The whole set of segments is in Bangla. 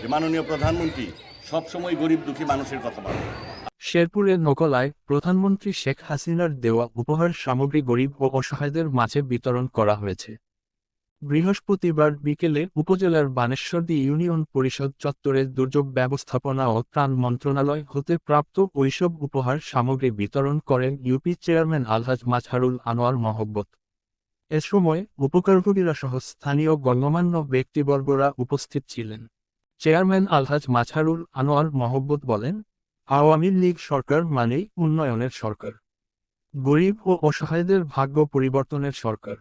যে মাননীয় প্রধানমন্ত্রী সবসময় গরিব দুঃখী মানুষের কথা বলেন শেরপুরের নকলায় প্রধানমন্ত্রী শেখ হাসিনার দেওয়া উপহার সামগ্রী গরিব ও অসহায়দের মাঝে বিতরণ করা হয়েছে। বৃহস্পতিবার বিকেলে উপজেলার বানেশ্বরদী ইউনিয়ন পরিষদ চত্বরে দুর্যোগ ব্যবস্থাপনা ও ত্রাণ মন্ত্রণালয় হতে প্রাপ্ত ওইসব উপহার সামগ্রী বিতরণ করেন ইউপি চেয়ারম্যান আলহাজ মাজহারুল আনোয়ার মহব্বত। এ সময় উপকারভোগীরা সহ স্থানীয় গণ্যমান্য ব্যক্তিবর্গরা উপস্থিত ছিলেন। চেয়ারম্যান আলহাজ মাছারুল আনোয়ার মহব্বত বলেন, আওয়ামী লীগ সরকার মানেই উন্নয়নের সরকার। গরিব ও অসহায়দের ভাগ্য পরিবর্তনের সরকার।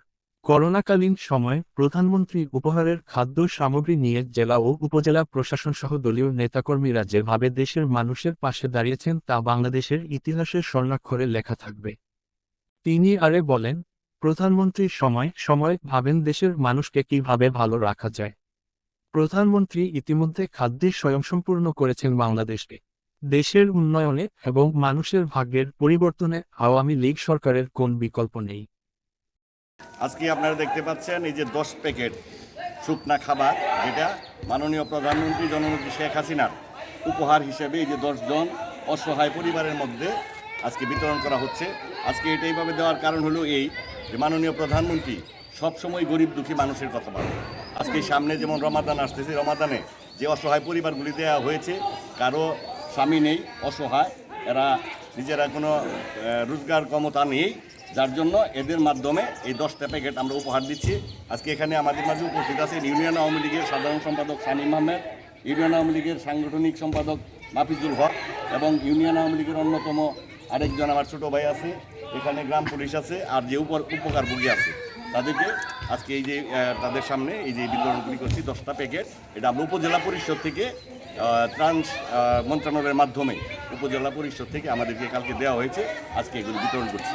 করোনাকালীন সময়ে প্রধানমন্ত্রী উপহারের খাদ্য সামগ্রী নিয়ে জেলা ও উপজেলা প্রশাসন সহ দলীয় নেতাকর্মীরা যেভাবে দেশের মানুষের পাশে দাঁড়িয়েছেন তা বাংলাদেশের ইতিহাসের স্বর্ণাক্ষরে লেখা থাকবে। তিনি আরে বলেন, প্রধানমন্ত্রীর সময় সময় ভাবেন দেশের মানুষকে কীভাবে ভালো রাখা যায়। প্রধানমন্ত্রী ইতিমধ্যে খাদ্যে স্বয়ংসম্পূর্ণ করেছেন বাংলাদেশকে। দেশের উন্নয়নে এবং মানুষের ভাগ্যের পরিবর্তনে আওয়ামী লীগ সরকারের কোন বিকল্প নেই। আজকে আপনারা দেখতে পাচ্ছেন এই যে দশ প্যাকেট শুকনা খাবার, যেটা মাননীয় প্রধানমন্ত্রী জননেত্রী শেখ হাসিনার উপহার হিসেবে এই যে দশজন অসহায় পরিবারের মধ্যে আজকে বিতরণ করা হচ্ছে। আজকে এটা এইভাবে দেওয়ার কারণ হলো এই যে মাননীয় প্রধানমন্ত্রী সবসময় গরিব দুঃখী মানুষের কথা বলেন আজকে সামনে যেমন রমাদান আসতেছে, রমাদানে যে অসহায় পরিবারগুলি দেওয়া হয়েছে, কারও স্বামী নেই, অসহায়, এরা নিজেরা কোনো রোজগার ক্ষমতা নেই, যার জন্য এদের মাধ্যমে এই দশটা প্যাকেট আমরা উপহার দিচ্ছি। আজকে এখানে আমাদের মাঝে উপস্থিত আছেন ইউনিয়ন আওয়ামী লীগের সাধারণ সম্পাদক শামীম আহমেদ ইউনিয়ন আওয়ামী লীগের সাংগঠনিক সম্পাদক মাফিজুল হক এবং ইউনিয়ন আওয়ামী লীগের অন্যতম আরেকজন আমার ছোট ভাই আছে, এখানে গ্রাম পুলিশ আছে, আর যে উপর উপকারভোগী আছে। তাদেরকে আজকে এই যে তাদের সামনে এই যে বিতরণগুলি করছি, দশটা প্যাকেট। এটা আমরা উপজেলা পরিষদ থেকে ত্রাণ মন্ত্রণালয়ের মাধ্যমে উপজেলা পরিষদ থেকে আমাদেরকে কালকে দেওয়া হয়েছে। আজকে এগুলো বিতরণ করছি।